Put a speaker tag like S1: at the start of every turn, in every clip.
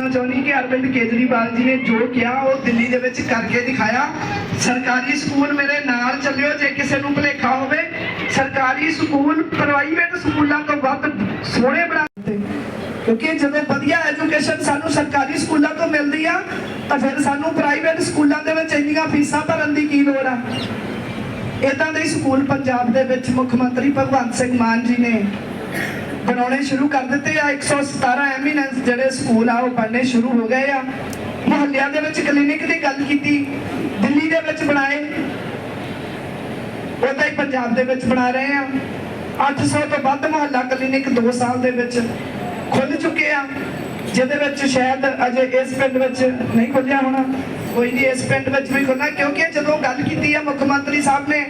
S1: ਦੱਸਣਾ ਚਾਹੁੰਦੀ ਕਿ ਅਰਵਿੰਦ ਕੇਜਰੀਵਾਲ ਜੀ ਨੇ ਜੋ ਕਿਹਾ, ਉਹ ਦਿੱਲੀ ਦੇ ਵਿੱਚ ਕਰਕੇ ਦਿਖਾਇਆ। ਸਰਕਾਰੀ ਸਕੂਲ ਮੇਰੇ ਨਾਲ ਚੱਲਿਓ, ਜੇ ਕਿਸੇ ਨੂੰ ਭੁਲੇਖਾ ਹੋਵੇ। ਸਰਕਾਰੀ ਸਕੂਲ ਪ੍ਰਾਈਵੇਟ ਸਕੂਲਾਂ ਤੋਂ ਵੱਧ ਸੋਹਣੇ ਬਣਾ ਕਿਉਂਕਿ ਜਦੋਂ ਵਧੀਆ ਐਜੂਕੇਸ਼ਨ ਸਾਨੂੰ ਸਰਕਾਰੀ ਸਕੂਲਾਂ ਤੋਂ ਮਿਲਦੀ ਆ, ਤਾਂ ਫਿਰ ਸਾਨੂੰ ਪ੍ਰਾਈਵੇਟ ਸਕੂਲਾਂ ਦੇ ਵਿੱਚ ਇੰਨੀਆਂ ਫੀਸਾਂ ਭਰਨ ਦੀ ਕੀ ਲੋੜ ਆ? ਇਦਾਂ ਦੇ ਸਕੂਲ ਪੰਜਾਬ ਦੇ ਵਿੱਚ ਮੁੱਖ ਮੰਤਰੀ ਭਗਵੰਤ ਸਿੰਘ ਮਾਨ ਜੀ ਨੇ ਬਣਾਉਣੇ ਸ਼ੁਰੂ ਕਰ ਦਿੱਤੇ ਆ। 117 ਐਮੀਨੈਂਸ ਜਿਹੜੇ ਸਕੂਲ ਆ, ਉਹ ਬਣਨੇ ਸ਼ੁਰੂ ਹੋ ਗਏ ਆ। ਮੁਹੱਲਿਆਂ ਦੇ ਵਿੱਚ ਕਲੀਨਿਕ ਦੀ ਗੱਲ ਕੀਤੀ, ਦਿੱਲੀ ਦੇ ਵਿੱਚ ਬਣਾਏ। ਉਦਾਂ ਹੀ ਪੰਜਾਬ ਦੇ ਵਿੱਚ ਬਣਾ ਰਹੇ ਆ। 800 ਤੋਂ ਵੱਧ ਮੁਹੱਲਾ ਕਲੀਨਿਕ 2 ਸਾਲ ਦੇ ਵਿੱਚ ਖੁੱਲ ਚੁੱਕੇ ਆ। ਜਿਹਦੇ ਵਿੱਚ ਸ਼ਾਇਦ ਅਜੇ ਇਸ ਪਿੰਡ ਵਿੱਚ ਨਹੀਂ ਖੁੱਲਿਆ ਹੋਣਾ। ਕੋਈ ਨਹੀਂ ਇਸ ਪਿੰਡ ਵਿੱਚ ਵੀ ਖੁੱਲਣਾ ਕਿਉਂਕਿ ਜਦੋਂ ਗੱਲ ਕੀਤੀ ਆ ਮੁੱਖ ਮੰਤਰੀ ਸਾਹਿਬ ਨੇ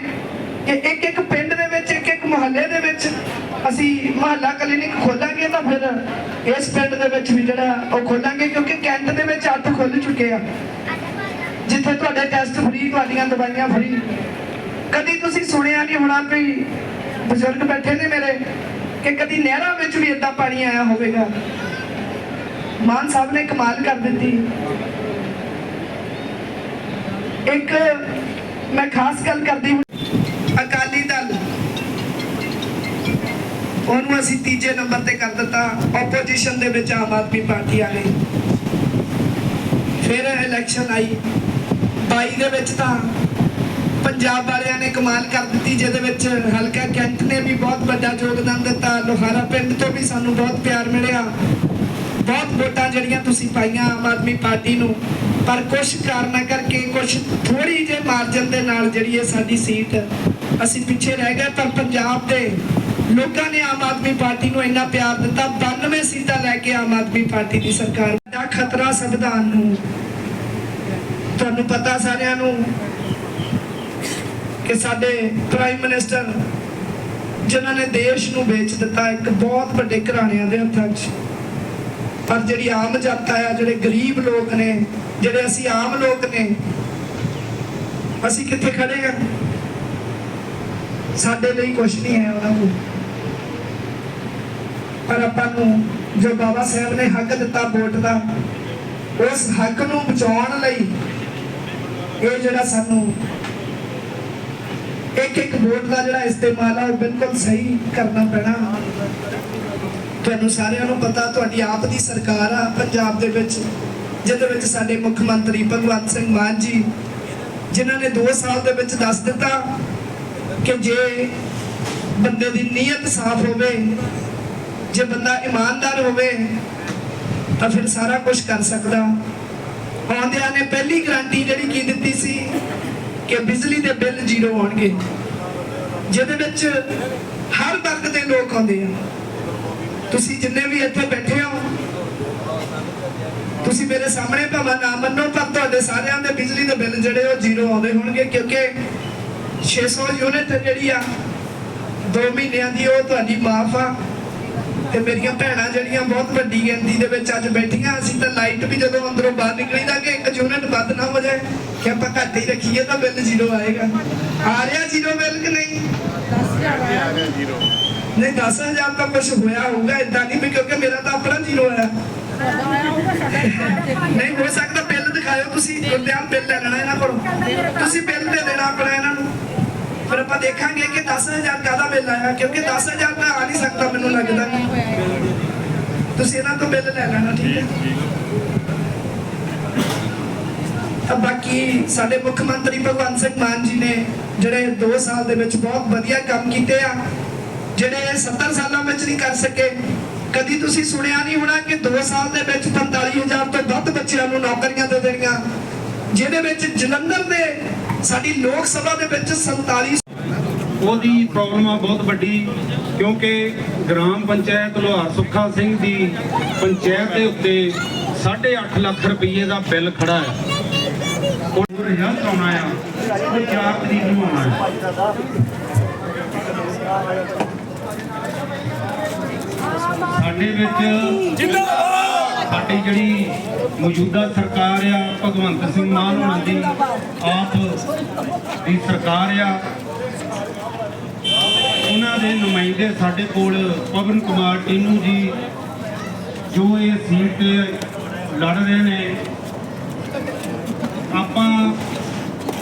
S1: ਕਿ ਇੱਕ ਇੱਕ ਪਿੰਡ ਦੇ ਵਿੱਚ ਇੱਕ ਮੁਹੱਲੇ ਦੇ ਵਿੱਚ ਅਸੀਂ ਮੁਹੱਲਾ ਕਲੀਨਿਕ ਖੋਲਾਂਗੇ ਤਾਂ ਫਿਰ ਇਸ ਪਿੰਡ ਦੇ ਵਿੱਚ ਵੀ ਜਿਹੜਾ ਉਹ ਖੋਲਾਂਗੇ, ਕਿਉਂਕਿ ਕੈਂਟ ਦੇ ਵਿੱਚ 8 ਖੁੱਲ ਚੁੱਕੇ ਆ। ਜਿੱਥੇ ਤੁਹਾਡੇ ਟੈਸਟ ਫ੍ਰੀ ਤੁਹਾਡੀਆਂ ਦਵਾਈਆਂ ਫ੍ਰੀ ਕਦੀ ਤੁਸੀਂ ਸੁਣਿਆ ਨਹੀਂ ਹੋਣਾ ਵੀ ਬਜ਼ੁਰਗ ਬੈਠੇ ਨੇ ਮੇਰੇ, ਕਿ ਕਦੀ ਨਹਿਰਾਂ ਵਿੱਚ ਵੀ ਇਦਾਂ ਪਾਣੀ ਆਇਆ ਹੋਵੇਗਾ। ਮਾਨ ਸਾਹਿਬ ਨੇ ਕਮਾਲ ਕਰ ਦਿੱਤੀ। ਇੱਕ ਮੈਂ ਖਾਸ ਗੱਲ ਕਰਦੀ ਹਾਂ। ਅਕਾਲੀ ਦਲ ਉਹਨੂੰ ਅਸੀਂ ਤੀਜੇ ਨੰਬਰ ਤੇ ਕਰ ਦਿੱਤਾ ਆਪੋਜੀਸ਼ਨ ਦੇ ਵਿੱਚ ਆਮ ਆਦਮੀ ਪਾਰਟੀ ਆ ਗਈ ਫਿਰ ਇਲੈਕਸ਼ਨ ਆਈ। 22 ਦੇ ਵਿੱਚ ਤਾਂ ਪੰਜਾਬ ਵਾਲਿਆਂ ਨੇ ਕਮਾਲ ਕਰ ਦਿੱਤੀ, ਜਿਹਦੇ ਵਿੱਚ ਹਲਕਾ ਕੈਂਟ ਨੇ ਵੀ ਬਹੁਤ ਵੱਡਾ ਯੋਗਦਾਨ ਦਿੱਤਾ, ਲੋਹਾਰਾ ਪਿੰਡ ਤੋਂ ਵੀ ਸਾਨੂੰ ਬਹੁਤ ਪਿਆਰ ਮਿਲਿਆ। ਬਹੁਤ ਵੋਟਾਂ ਜਿਹੜੀਆਂ ਤੁਸੀਂ ਪਾਈਆਂ ਆਮ ਆਦਮੀ ਪਾਰਟੀ ਨੂੰ। ਪਰ ਕੁਝ ਕਾਰਨਾਂ ਕਰਕੇ ਕੁਝ ਥੋੜੀ ਜਿਹੀ ਮਾਰਜਨ ਦੇ ਨਾਲ ਜਿਹੜੀ ਹੈ ਸਾਡੀ ਸੀਟ ਅਸੀਂ ਪਿੱਛੇ ਰਹਿ ਗਏ ਪਰ ਪੰਜਾਬ ਦੇ ਲੋਕਾਂ ਨੇ ਆਮ ਆਦਮੀ ਪਾਰਟੀ ਨੂੰ ਇੰਨਾ ਪਿਆਰ ਦਿੱਤਾ 92 ਸੀਟਾਂ ਲੈ ਕੇ ਆਮ ਆਦਮੀ ਪਾਰਟੀ ਦੀ ਸਰਕਾਰ ਦਾ ਖਤਰਾ ਸੰਵਿਧਾਨ ਨੂੰ। ਤੁਹਾਨੂੰ ਪਤਾ ਸਾਰਿਆਂ ਨੂੰ ਕਿ ਸਾਡੇ ਪ੍ਰਾਈਮ ਮਿਨਿਸਟਰ ਜਿਨ੍ਹਾਂ ਨੇ ਦੇਸ਼ ਨੂੰ ਵੇਚ ਦਿੱਤਾ, ਇੱਕ ਬਹੁਤ ਵੱਡੇ ਘਰਾਣਿਆਂ ਦੇ ਹੱਥਾਂ 'ਚ। ਪਰ ਜਿਹੜੀ ਆਮ ਜਨਤਾ ਆ, ਜਿਹੜੇ ਗਰੀਬ ਲੋਕ ਨੇ, ਜਿਹੜੇ ਅਸੀਂ ਆਮ ਲੋਕ ਨੇ, ਅਸੀਂ ਕਿੱਥੇ ਖੜੇ ਆ? ਸਾਡੇ ਲਈ ਕੁਝ ਨਹੀਂ ਹੈ ਉਹਨਾਂ ਨੂੰ ਪਰ ਆਪਾਂ ਨੂੰ ਜੋ ਬਾਬਾ ਸਾਹਿਬ ਨੇ ਹੱਕ ਦਿੱਤਾ ਵੋਟ ਦਾ, ਉਸ ਹੱਕ ਨੂੰ ਬਚਾਉਣ ਲਈ ਇਹ ਜਿਹੜਾ ਸਾਨੂੰ ਇੱਕ ਇੱਕ ਵੋਟ ਦਾ ਜਿਹੜਾ ਇਸਤੇਮਾਲ ਆ, ਉਹ ਬਿਲਕੁਲ ਸਹੀ ਕਰਨਾ ਪੈਣਾ। ਤੁਹਾਨੂੰ ਸਾਰਿਆਂ ਨੂੰ ਪਤਾ, ਤੁਹਾਡੀ ਆਪ ਦੀ ਸਰਕਾਰ ਆ ਪੰਜਾਬ ਦੇ ਵਿੱਚ, ਜਿਹਦੇ ਵਿੱਚ ਸਾਡੇ ਮੁੱਖ ਮੰਤਰੀ ਭਗਵੰਤ ਸਿੰਘ ਮਾਨ ਜੀ, ਜਿਨ੍ਹਾਂ ਨੇ 2 ਸਾਲ ਦੇ ਵਿੱਚ ਦੱਸ ਦਿੱਤਾ ਕਿ ਜੇ ਬੰਦੇ ਦੀ ਨੀਅਤ ਸਾਫ਼ ਹੋਵੇ ਜੇ ਬੰਦਾ ਇਮਾਨਦਾਰ ਹੋਵੇ, ਤਾਂ ਫਿਰ ਸਾਰਾ ਕੁਝ ਕਰ ਸਕਦਾ। ਆਉਂਦਿਆਂ ਨੇ ਪਹਿਲੀ ਗਰੰਟੀ ਜਿਹੜੀ ਕੀ ਦਿੱਤੀ ਸੀ ਕਿ ਬਿਜਲੀ ਦੇ ਬਿੱਲ ਜ਼ੀਰੋ ਹੋਣਗੇ ਜਿਹਦੇ ਵਿੱਚ ਹਰ ਵਰਗ ਦੇ ਲੋਕ ਆਉਂਦੇ ਆ। ਤੁਸੀਂ ਜਿੰਨੇ ਵੀ ਇੱਥੇ ਬੈਠੇ ਹੋ, ਤੁਸੀਂ ਮੇਰੇ ਸਾਹਮਣੇ ਭਾਵੇਂ ਨਾ ਮੰਨੋ, ਪਰ ਤੁਹਾਡੇ ਸਾਰਿਆਂ ਦੇ ਬਿਜਲੀ ਦੇ ਬਿੱਲ ਜਿਹੜੇ ਉਹ ਜ਼ੀਰੋ ਆਉਂਦੇ ਹੋਣਗੇ, ਕਿਉਂਕਿ 600 ਯੂਨਿਟ ਜਿਹੜੀ ਆ 2 ਮਹੀਨਿਆਂ ਦੀ ਉਹ ਤੁਹਾਡੀ ਮਾਫ ਆ। ਤੇ ਮੇਰੀਆਂ ਭੈਣਾਂ ਜਿਹੜੀਆਂ ਬਹੁਤ ਵੱਡੀ ਗਿਣਤੀ ਦੇ ਵਿੱਚ ਅੱਜ ਬੈਠੀਆਂ, ਅਸੀਂ ਤਾਂ ਲਾਈਟ ਵੀ ਜਦੋਂ ਅੰਦਰੋਂ ਬਾਹਰ ਨਿਕਲੀਦਾ ਕਿ ਇੱਕ ਯੂਨਿਟ ਵੱਧ ਨਾ ਹੋ ਜਾਏ। ਕਿ ਆਪਾਂ ਘੱਟ ਹੀ ਰੱਖੀਏ ਤਾਂ ਬਿੱਲ ਜ਼ੀਰੋ ਆਏਗਾ। ਆ ਰਿਹਾ ਜ਼ੀਰੋ ਬਿੱਲ ਕਿ ਨਹੀਂ? ਨਹੀਂ 10000 ਤਾਂ ਕੁਝ ਹੋਇਆ ਹੋਊਗਾ ਇਦਾਂ ਨਹੀਂ ਵੀ ਕਿਉਂਕਿ ਮੇਰਾ ਤਾਂ ਆਪਣਾ ਜ਼ੀਰੋ ਆਇਆ। ਨਹੀਂ, ਹੋ ਸਕਦਾ ਬਿੱਲ ਦਿਖਾਇਓ ਤੁਸੀਂ, ਗੁਰਦਿਆਲ ਬਿੱਲ ਲੈ ਲੈਣਾ ਇਹਨਾਂ ਕੋਲੋਂ। ਤੁਸੀਂ ਬਿੱਲ ਦੇ ਦੇਣਾ ਆਪਣਾ ਇਹਨਾਂ ਨੂੰ। ਫਿਰ ਆਪਾਂ ਦੇਖਾਂਗੇ ਕਿ 10000 ਕਾਹਦਾ ਬਿੱਲ ਆਇਆ, ਕਿਉਂਕਿ 10000 ਤਾਂ ਆ ਨਹੀਂ ਸਕਦਾ ਮੈਨੂੰ ਲੱਗਦਾ। ਤੁਸੀਂ ਇਹਨਾਂ ਤੋਂ ਬਿੱਲ ਲੈ ਲੈਣਾ, ਠੀਕ ਹੈ? ਤਾਂ ਬਾਕੀ ਸਾਡੇ ਮੁੱਖ ਮੰਤਰੀ ਭਗਵੰਤ ਸਿੰਘ ਮਾਨ ਜੀ ਨੇ ਜਿਹੜੇ 2 ਸਾਲ ਦੇ ਵਿੱਚ ਬਹੁਤ ਵਧੀਆ ਕੰਮ ਕੀਤੇ ਆ, ਜਿਹੜੇ ਇਹ 70 ਸਾਲਾਂ ਵਿੱਚ ਨਹੀਂ ਕਰ ਸਕੇ। ਕਦੀ ਤੁਸੀਂ ਸੁਣਿਆ ਨਹੀਂ ਹੋਣਾ ਕਿ 2 ਸਾਲ ਦੇ ਵਿੱਚ 45000 ਤੋਂ ਵੱਧ ਬੱਚਿਆਂ ਨੂੰ ਨੌਕਰੀਆਂ ਦੇ ਦੇਣੀਆਂ। ਜਿਹਦੇ ਵਿੱਚ ਜਲੰਧਰ ਦੇ ਸਾਡੀ ਲੋਕ ਸਭਾ ਦੇ ਵਿੱਚ 47
S2: ਉਹਦੀ ਪ੍ਰੋਬਲਮ ਆ ਬਹੁਤ ਵੱਡੀ ਕਿਉਂਕਿ ਗ੍ਰਾਮ ਪੰਚਾਇਤ ਲੋਹਾਰ ਸੁੱਖਾ ਸਿੰਘ ਦੀ ਪੰਚਾਇਤ ਦੇ ਉੱਤੇ 8.5 ਲੱਖ ਰੁਪਏ ਦਾ ਬਿੱਲ ਖੜਾ ਹੈ। ਉਹ ਰਿਜ਼ਲਟ ਆਉਣਾ ਆ ਉਹ 4 ਤਰੀਕ ਨੂੰ ਆਉਣਾ ਹੈ। ਸਾਡੇ ਵਿੱਚ ਸਾਡੀ ਜਿਹੜੀ ਮੌਜੂਦਾ ਸਰਕਾਰ ਆ ਭਗਵੰਤ ਸਿੰਘ ਮਾਨ ਹੋਣਾ ਦੀ ਆਪ ਦੀ ਸਰਕਾਰ ਆ। ਉਹਨਾਂ ਦੇ ਨੁਮਾਇੰਦੇ ਸਾਡੇ ਕੋਲ ਪਵਨ ਕੁਮਾਰ ਟੀਨੂ ਜੀ ਜੋ ਇਹ ਸੀਟ ਲੜ ਰਹੇ ਨੇ। ਆਪਾਂ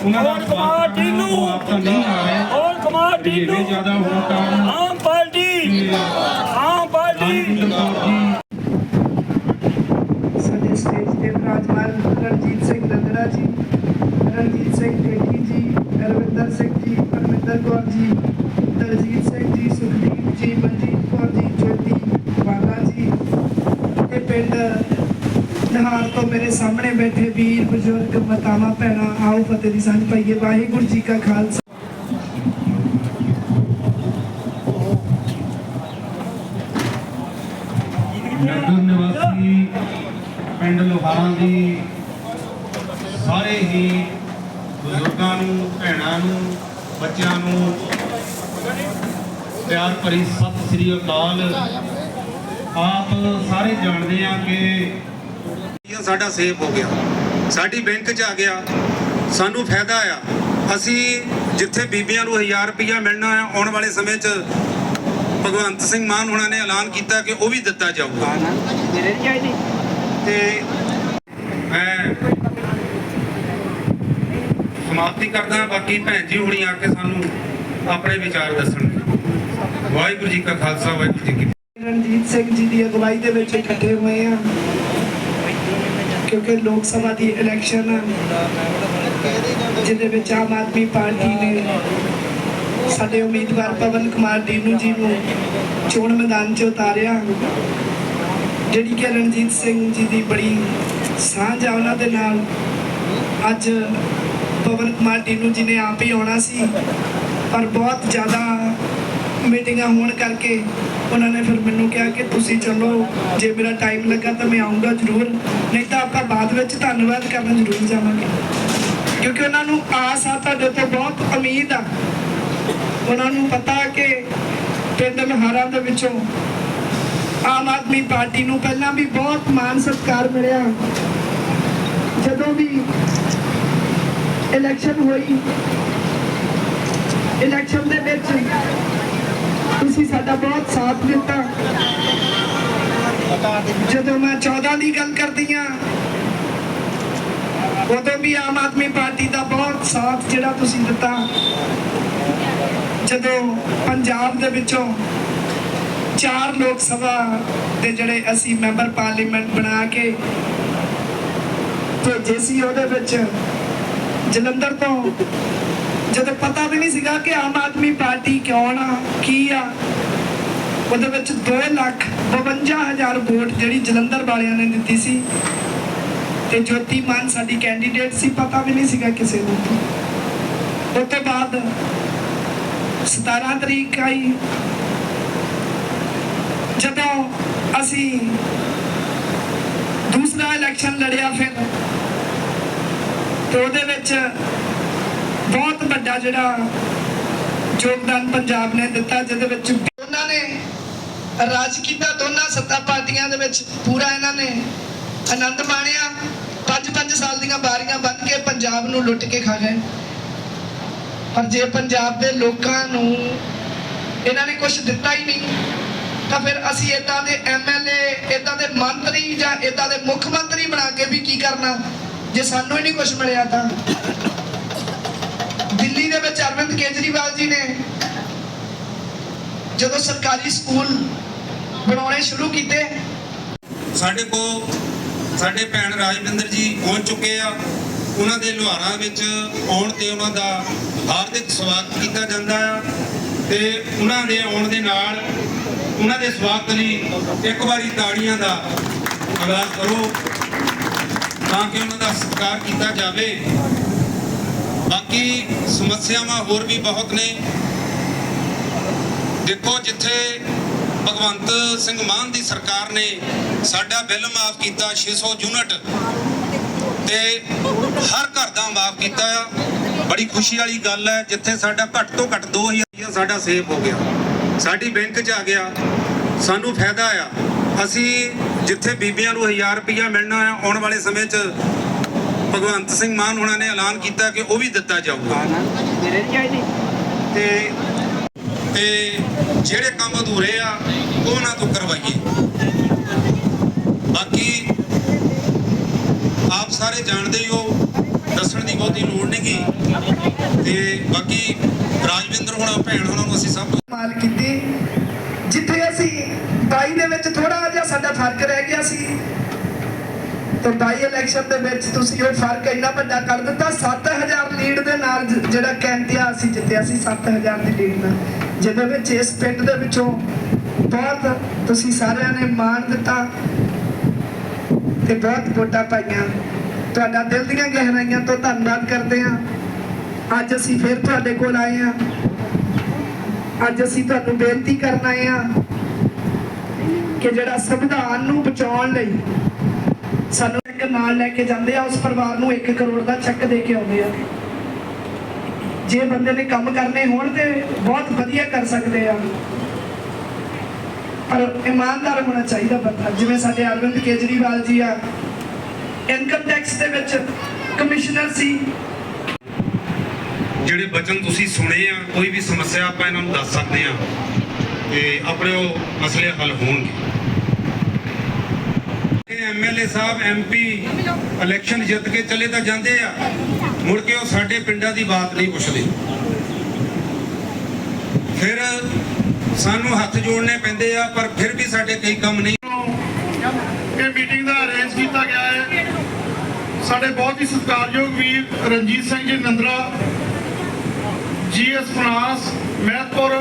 S2: ਉਹਨਾਂ ਦਾ
S3: ਕੁਮਾਰ ਟੀਨੂ।
S2: ਆਪ ਤਾਂ ਨਹੀਂ ਆ ਰਹੇ।
S3: ਹੋਰ ਕੁਮਾਰ ਟੀਨੂ।
S2: ਜ਼ਿਆਦਾ ਹੋਣ ਕਾਰਨ
S3: ਆਮ ਪਾਰਟੀ ਆਮ ਪਾਰਟੀ
S2: ਆਨੰਦ ਕੌਰ ਜੀ
S1: ਸਾਡੇ ਸਟੇਜ ਵਿਰਾਜਮਾਨ ਰਣਜੀਤ ਸਿੰਘ ਨੰਦੜਾ ਜੀ, ਰਣਜੀਤ ਸਿੰਘ ਢੇਡੀ ਜੀ ਰਵਿੰਦਰ ਸਿੰਘ ਜੀ, ਪਰਮਿੰਦਰ ਕੌਰ ਜੀ, ਦਲਜੀਤ ਸਿੰਘ ਜੀ, ਸੁਖਦੀਪ ਜੀ, ਮਨਜੀਤ ਕੌਰ ਜੀ, ਜੋਤੀ ਬਾਲਾ ਜੀ ਤੇ ਪਿੰਡ ਨਹਾਰ ਤੋਂ ਮੇਰੇ ਸਾਹਮਣੇ ਬੈਠੇ ਵੀਰ, ਬਜ਼ੁਰਗ, ਮਾਤਾਵਾਂ, ਭੈਣਾਂ, ਆਓ ਫਤਿਹ ਦੀ ਸਾਂਝ ਪਾਈਏ। ਵਾਹਿਗੁਰੂ ਜੀ ਕਾ ਖਾਲਸਾ।
S2: ਪਿੰਡ ਲੋਹਾਰਾਂ ਦੀ ਸਾਰੇ ਹੀ ਬਜ਼ੁਰਗਾਂ ਨੂੰ, ਭੈਣਾਂ ਨੂੰ, ਬੱਚਿਆਂ ਨੂੰ ਪਿਆਰ ਭਰੀ ਸਤਿ ਸ੍ਰੀ ਅਕਾਲ। ਆਪ ਸਾਰੇ ਜਾਣਦੇ ਆ ਕਿ ਸਾਡਾ ਸੇਫ ਹੋ ਗਿਆ। ਸਾਡੀ ਬੈਂਕ 'ਚ ਆ ਗਿਆ। ਸਾਨੂੰ ਫਾਇਦਾ ਆ। ਅਸੀਂ ਜਿੱਥੇ ਬੀਬੀਆਂ ਨੂੰ 1000 ਰੁਪਇਆ ਮਿਲਣਾ ਆ ਆਉਣ ਵਾਲੇ ਸਮੇਂ 'ਚ ਭਗਵੰਤ ਸਿੰਘ ਮਾਨ ਹੋਣਾ ਨੇ ਐਲਾਨ ਕੀਤਾ ਕਿ ਉਹ ਵੀ ਦਿੱਤਾ ਜਾਊਗਾ। ਤੇ ਮੈਂ ਸਮਾਪਤੀ ਕਰਦਾ ਬਾਕੀ ਭੈਣ ਜੀ ਹੁਣੀ ਆ ਕੇ ਸਾਨੂੰ ਆਪਣੇ ਵਿਚਾਰ ਦੱਸਣਗੇ। ਵਾਹਿਗੁਰੂ ਜੀ ਕਾ ਖਾਲਸਾ, ਵਾਹਿਗੁਰੂ ਜੀ ਕੀ
S1: ਰਣਜੀਤ ਸਿੰਘ ਜੀ ਦੀ ਅਗਵਾਈ ਦੇ ਵਿੱਚ ਇਕੱਠੇ ਹੋਏ ਆ ਕਿਉਂਕਿ ਲੋਕ ਸਭਾ ਦੀ ਇਲੈਕਸ਼ਨ ਜਿਹਦੇ ਵਿੱਚ ਆਮ ਆਦਮੀ ਪਾਰਟੀ ਨੇ ਸਾਡੇ ਉਮੀਦਵਾਰ ਪਵਨ ਕੁਮਾਰ ਦੀਨੂ ਜੀ ਨੂੰ ਚੋਣ ਮੈਦਾਨ 'ਚ ਉਤਾਰਿਆ। ਜਿਹੜੀ ਕਿ ਰਣਜੀਤ ਸਿੰਘ ਜੀ ਦੀ ਬੜੀ ਸਾਂਝ ਆ ਉਹਨਾਂ ਦੇ ਨਾਲ। ਅੱਜ ਪਵਨ ਕੁਮਾਰ ਟੀਨੂ ਜੀ ਨੇ ਆਪ ਹੀ ਆਉਣਾ ਸੀ। ਪਰ ਬਹੁਤ ਜ਼ਿਆਦਾ ਮੀਟਿੰਗਾਂ ਹੋਣ ਕਰਕੇ ਉਹਨਾਂ ਨੇ ਫਿਰ ਮੈਨੂੰ ਕਿਹਾ ਕਿ ਤੁਸੀਂ ਚਲੋ, ਜੇ ਮੇਰਾ ਟਾਈਮ ਲੱਗਾ ਤਾਂ ਮੈਂ ਆਉਂਗਾ ਜ਼ਰੂਰ। ਨਹੀਂ ਤਾਂ ਆਪਾਂ ਬਾਅਦ ਵਿੱਚ ਧੰਨਵਾਦ ਕਰਨ ਜ਼ਰੂਰ ਜਾਵਾਂਗੇ ਕਿਉਂਕਿ ਉਹਨਾਂ ਨੂੰ ਆਸ ਆ ਤੁਹਾਡੇ ਤੋਂ ਬਹੁਤ ਉਮੀਦ ਆ। ਉਹਨਾਂ ਨੂੰ ਪਤਾ ਕਿ ਪਿੰਡ ਮਹਾਰਾ ਦੇ ਵਿੱਚੋਂ ਆਮ ਆਦਮੀ ਪਾਰਟੀ ਨੂੰ ਪਹਿਲਾਂ ਵੀ ਬਹੁਤ ਮਾਨ ਸਤਿਕਾਰ ਮਿਲਿਆ। ਜਦੋਂ ਵੀ ਇਲੈਕਸ਼ਨ ਹੋਈ ਇਲੈਕਸ਼ਨ ਦੇ ਵਿੱਚ ਤੁਸੀਂ ਸਾਡਾ ਬਹੁਤ ਸਾਥ ਦਿੱਤਾ। ਜਦੋਂ ਮੈਂ 14 ਦੀ ਗੱਲ ਕਰਦੀ ਆ ਉਦੋਂ ਵੀ ਆਮ ਆਦਮੀ ਪਾਰਟੀ ਦਾ ਬਹੁਤ ਸਾਥ ਜਿਹੜਾ ਤੁਸੀਂ ਦਿੱਤਾ। ਜਦੋਂ ਪੰਜਾਬ ਦੇ ਵਿੱਚੋਂ ਚਾਰ ਲੋਕ ਸਭਾ ਦੇ ਜਿਹੜੇ ਅਸੀਂ ਮੈਂਬਰ ਪਾਰਲੀਮੈਂਟ ਬਣਾ ਕੇ ਭੇਜੇ ਸੀ ਉਹਦੇ ਵਿੱਚ। ਜਲੰਧਰ ਤੋਂ ਜਦੋਂ ਪਤਾ ਵੀ ਨਹੀਂ ਸੀਗਾ ਕਿ ਆਮ ਆਦਮੀ ਪਾਰਟੀ ਕਿਉਂ ਆ ਕੀ ਆ, ਉਹਦੇ ਵਿੱਚ 2 ਲੱਖ 52000 ਵੋਟ ਜਿਹੜੀ ਜਲੰਧਰ ਵਾਲਿਆਂ ਨੇ ਦਿੱਤੀ ਸੀ। ਤੇ ਜੋਤੀ ਮਾਨ ਸਾਡੀ ਕੈਂਡੀਡੇਟ ਸੀ, ਪਤਾ ਵੀ ਨਹੀਂ ਸੀਗਾ ਕਿਸੇ ਨੂੰ। ਉਹ ਤੋਂ ਬਾਅਦ 17 ਤਰੀਕ ਆਈ ਜਦੋਂ ਅਸੀਂ ਦੂਸਰਾ ਇਲੈਕਸ਼ਨ ਲੜਿਆ ਫਿਰ, ਤੇ ਉਹਦੇ ਵਿੱਚ ਬਹੁਤ ਵੱਡਾ ਜਿਹੜਾ ਯੋਗਦਾਨ ਪੰਜਾਬ ਨੇ ਦਿੱਤਾ, ਜਿਹਦੇ ਵਿੱਚ ਉਹਨਾਂ ਨੇ ਰਾਜ ਕੀਤਾ, ਦੋਨਾਂ ਸੱਤਾ ਪਾਰਟੀਆਂ ਦੇ ਵਿੱਚ ਪੂਰਾ ਇਹਨਾਂ ਨੇ ਆਨੰਦ ਮਾਣਿਆ। ਪੰਜ ਪੰਜ ਸਾਲ ਦੀਆਂ ਬਾਰੀਆਂ ਬੰਨ ਕੇ ਪੰਜਾਬ ਨੂੰ ਲੁੱਟ ਕੇ ਖਾ ਗਏ। ਪਰ ਜੇ ਪੰਜਾਬ ਦੇ ਲੋਕਾਂ ਨੂੰ ਇਹਨਾਂ ਨੇ ਕੁਝ ਦਿੱਤਾ ਹੀ ਨਹੀਂ ਤਾਂ ਫਿਰ ਅਸੀਂ ਇਦਾਂ ਦੇ ਐਮਐਲਏ ਇਦਾਂ ਦੇ ਮੰਤਰੀ ਜਾਂ ਇਦਾਂ ਦੇ ਮੁੱਖ ਮੰਤਰੀ ਬਣਾ ਕੇ ਵੀ ਕੀ ਕਰਨਾ? ਜੇ ਸਾਨੂੰ ਹੀ ਨਹੀਂ ਕੁਝ ਮਿਲਿਆ ਤਾਂ। ਦਿੱਲੀ ਦੇ ਵਿੱਚ ਅਰਵਿੰਦ ਕੇਜਰੀਵਾਲ ਜੀ ਨੇ ਜਦੋਂ ਸਰਕਾਰੀ ਸਕੂਲ ਬਣਾਉਣੇ ਸ਼ੁਰੂ ਕੀਤੇ,
S2: ਸਾਡੇ ਕੋਲ ਸਾਡੇ ਭੈਣ ਰਾਜਵਿੰਦਰ ਜੀ ਪਹੁੰਚ ਚੁੱਕੇ ਆ। ਉਹਨਾਂ ਦੇ ਲੁਹਾਰਾਂ ਵਿੱਚ ਆਉਣ ਤੇ ਉਹਨਾਂ ਦਾ ਹਾਰਦਿਕ ਸਵਾਗਤ ਕੀਤਾ ਜਾਂਦਾ ਆ। ਤੇ ਉਹਨਾਂ ਦੇ ਆਉਣ ਦੇ ਨਾਲ ਉਹਨਾਂ ਦੇ ਸਵਾਗਤ ਲਈ ਇੱਕ ਵਾਰੀ ਤਾੜੀਆਂ ਦਾ ਆਗਾਜ਼ ਕਰੋ ਤਾਂ ਕਿ ਉਹਨਾਂ ਦਾ ਸਤਿਕਾਰ ਕੀਤਾ ਜਾਵੇ। ਬਾਕੀ ਸਮੱਸਿਆਵਾਂ ਹੋਰ ਵੀ ਬਹੁਤ ਨੇ। ਦੇਖੋ, ਜਿੱਥੇ ਭਗਵੰਤ ਸਿੰਘ ਮਾਨ ਦੀ ਸਰਕਾਰ ਨੇ ਸਾਡਾ ਬਿੱਲ ਮਾਫ ਕੀਤਾ 600 ਯੂਨਿਟ, ਤੇ ਹਰ ਘਰ ਦਾ ਮਾਫ ਕੀਤਾ। ਆ ਬੜੀ ਖੁਸ਼ੀ ਵਾਲੀ ਗੱਲ ਹੈ, ਜਿੱਥੇ ਸਾਡਾ ਘੱਟ ਤੋਂ ਘੱਟ 2000 ਰੁਪਇਆ ਸਾਡਾ ਸੇਵ ਹੋ ਗਿਆ। ਸਾਡੀ ਬੈਂਕ 'ਚ ਆ ਗਿਆ। ਸਾਨੂੰ ਫਾਇਦਾ ਆ। ਅਸੀਂ ਜਿੱਥੇ ਬੀਬੀਆਂ ਨੂੰ 1000 ਰੁਪਇਆ ਮਿਲਣਾ ਆ, ਆਉਣ ਵਾਲੇ ਸਮੇਂ 'ਚ ਭਗਵੰਤ ਸਿੰਘ ਮਾਨ ਹੁਣਾਂ ਨੇ ਐਲਾਨ ਕੀਤਾ ਕਿ ਉਹ ਵੀ ਦਿੱਤਾ ਜਾਊਗਾ। ਤੇ ਤੇ ਜਿਹੜੇ ਕੰਮ ਅਧੂਰੇ ਆ, ਉਹ ਉਹਨਾਂ ਤੋਂ ਕਰਵਾਈਏ। ਬਾਕੀ ਆਪ ਸਾਰੇ ਜਾਣਦੇ ਹੀ ਹੋ ਦੱਸਣ ਦੀ ਬਹੁਤੀ ਲੋੜ ਨਹੀਂਗੀ ਤੇ ਬਾਕੀ ਰਾਜਵਿੰਦਰ ਹੋਣਾ, ਭੈਣ ਹੋਣਾ ਨੂੰ ਅਸੀਂ ਸਭ
S1: ਮਾਲ ਕੀਤੀ। ਜਿੱਥੇ ਅਸੀਂ 22 ਦੇ ਵਿੱਚ ਥੋੜਾ ਜਿਹਾ ਸਾਡਾ ਫ਼ਰਕ ਰਹਿ ਗਿਆ ਸੀ, ਤੇ 22 ਇਲੈਕਸ਼ਨ ਦੇ ਵਿੱਚ ਤੁਸੀਂ ਉਹ ਫ਼ਰਕ ਇੰਨਾ ਵੱਡਾ ਕਰ ਦਿੱਤਾ 7000 ਲੀਡ ਦੇ ਨਾਲ ਜਿਹੜਾ ਕੈਂਟਿਆ ਅਸੀਂ ਜਿੱਤਿਆ ਸੀ 7000 ਦੀ ਲੀਡ ਨਾਲ। ਜਿਹਦੇ ਵਿੱਚ ਇਸ ਪਿੰਡ ਦੇ ਵਿੱਚੋਂ ਬਹੁਤ ਤੁਸੀਂ ਸਾਰਿਆਂ ਨੇ ਮਾਣ ਦਿੱਤਾ ਤੇ ਬਹੁਤ ਵੋਟਾਂ ਪਾਈਆਂ। ਤੁਹਾਡਾ ਦਿਲ ਦੀਆਂ ਗਹਿਰਾਈਆਂ ਤੋਂ ਧੰਨਵਾਦ ਕਰਦੇ ਹਾਂ। ਅੱਜ ਅਸੀਂ ਫਿਰ ਤੁਹਾਡੇ ਕੋਲ ਆਏ ਹਾਂ। ਅੱਜ ਅਸੀਂ ਤੁਹਾਨੂੰ ਬੇਨਤੀ ਕਰਨ ਆਏ ਆ ਕਿ ਜਿਹੜਾ ਸੰਵਿਧਾਨ ਨੂੰ ਬਚਾਉਣ ਲਈ ਸਾਨੂੰ ਇੱਕ ਨਾਲ ਲੈ ਕੇ ਜਾਂਦੇ ਆ, ਉਸ ਪਰਿਵਾਰ ਨੂੰ 1 ਕਰੋੜ ਦਾ ਚੈੱਕ ਦੇ ਕੇ ਆਉਂਦੇ ਆ। ਜੇ ਬੰਦੇ ਨੇ ਕੰਮ ਕਰਨੇ ਹੋਣ ਤੇ ਬਹੁਤ ਵਧੀਆ ਕਰ ਸਕਦੇ ਆ। ਪਰ ਇਮਾਨਦਾਰ ਹੋਣਾ ਚਾਹੀਦਾ ਬੰਦਾ, ਜਿਵੇਂ ਸਾਡੇ ਅਰਵਿੰਦ ਕੇਜਰੀਵਾਲ ਜੀ ਆ। ਇਨਕਮ ਟੈਕਸ ਦੇ ਵਿੱਚ ਕਮਿਸ਼ਨਰ ਸੀ।
S2: ਜਿਹੜੇ ਬਚਨ ਤੁਸੀਂ ਸੁਣੇ ਆ, ਕੋਈ ਵੀ ਸਮੱਸਿਆ ਆਪਾਂ ਇਹਨਾਂ ਨੂੰ ਦੱਸ ਸਕਦੇ ਆ ਤੇ ਆਪਣੇ ਉਹ ਮਸਲੇ ਹੱਲ ਹੋਣਗੇ। ਇਹ ਐਮਐਲਏ ਸਾਹਿਬ ਐਮਪੀ ਇਲੈਕਸ਼ਨ ਜਿੱਤ ਕੇ ਚਲੇ ਤਾਂ ਜਾਂਦੇ ਆ, ਮੁੜ ਕੇ ਉਹ ਸਾਡੇ ਪਿੰਡਾਂ ਦੀ ਬਾਤ ਨਹੀਂ ਪੁੱਛਦੇ। ਫਿਰ ਸਾਨੂੰ ਹੱਥ ਜੋੜਨੇ ਪੈਂਦੇ ਆ, ਪਰ ਫਿਰ ਵੀ ਸਾਡੇ ਕਈ ਕੰਮ ਨਹੀਂ
S4: ਇਹ ਮੀਟਿੰਗ ਦਾ ਅਰੇਂਜ ਕੀਤਾ ਗਿਆ ਹੈ ਸਾਡੇ ਬਹੁਤ ਹੀ ਸਤਿਕਾਰਯੋਗ ਵੀਰ ਰਣਜੀਤ ਸਿੰਘ ਜੀ, ਨੰਦਰਾ, ਜੀਐਸ ਫਨਾਸ, ਮਹਿਤਪੁਰ,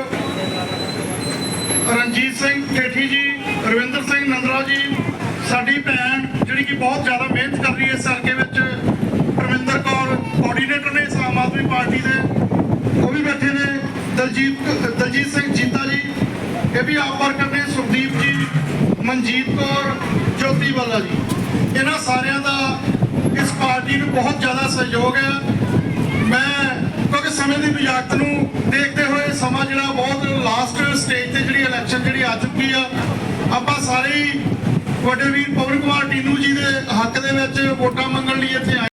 S4: ਰਣਜੀਤ ਸਿੰਘ ਠੇਠੀ ਜੀ, ਰਵਿੰਦਰ ਸਿੰਘ ਨੰਦਰਾ ਜੀ, ਸਾਡੀ ਭੈਣ ਜਿਹੜੀ ਕਿ ਬਹੁਤ ਜ਼ਿਆਦਾ ਮਿਹਨਤ ਕਰ ਰਹੀ ਹੈ ਇਸ ਹਲਕੇ ਵਿੱਚ, ਪਰਮਿੰਦਰ ਕੌਰ ਕੋਆਰਡੀਨੇਟਰ ਨੇ ਇਸ ਆਮ ਆਦਮੀ ਪਾਰਟੀ ਦੇ, ਉਹ ਵੀ ਬੈਠੇ ਨੇ, ਦਲਜੀਤ ਦਲਜੀਤ ਸਿੰਘ ਜੀਤਾ ਜੀ, ਇਹ ਵੀ ਆਪ ਵਰਕਰ ਨੇ, ਸੁਖਦੀਪ ਜੀ, ਮਨਜੀਤ ਕੌਰ, ਜੋਤੀ ਵਾਲਾ ਜੀ। ਇਹਨਾਂ ਸਾਰਿਆਂ ਦਾ ਇਸ ਪਾਰਟੀ ਨੂੰ ਬਹੁਤ ਜ਼ਿਆਦਾ ਸਹਿਯੋਗ ਹੈ। ਮੈਂ ਕਿਉਂਕਿ ਸਮੇਂ ਦੀ ਵਿਆਕਤ ਨੂੰ ਦੇਖਦੇ ਹੋਏ ਸਮਾਂ ਜਿਹੜਾ ਬਹੁਤ ਲਾਸਟ ਸਟੇਜ ਤੇ ਜਿਹੜੀ ਇਲੈਕਸ਼ਨ ਜਿਹੜੀ ਆ ਚੁੱਕੀ ਆ, ਆਪਾਂ ਸਾਰੇ ਹੀ ਵੱਡੇ ਵੀਰ ਪਵਨ ਕੁਮਾਰ ਟੀਨੂ ਜੀ ਦੇ ਹੱਕ ਦੇ ਵਿੱਚ ਵੋਟਾਂ ਮੰਗਣ ਲਈ ਇੱਥੇ ਆਏ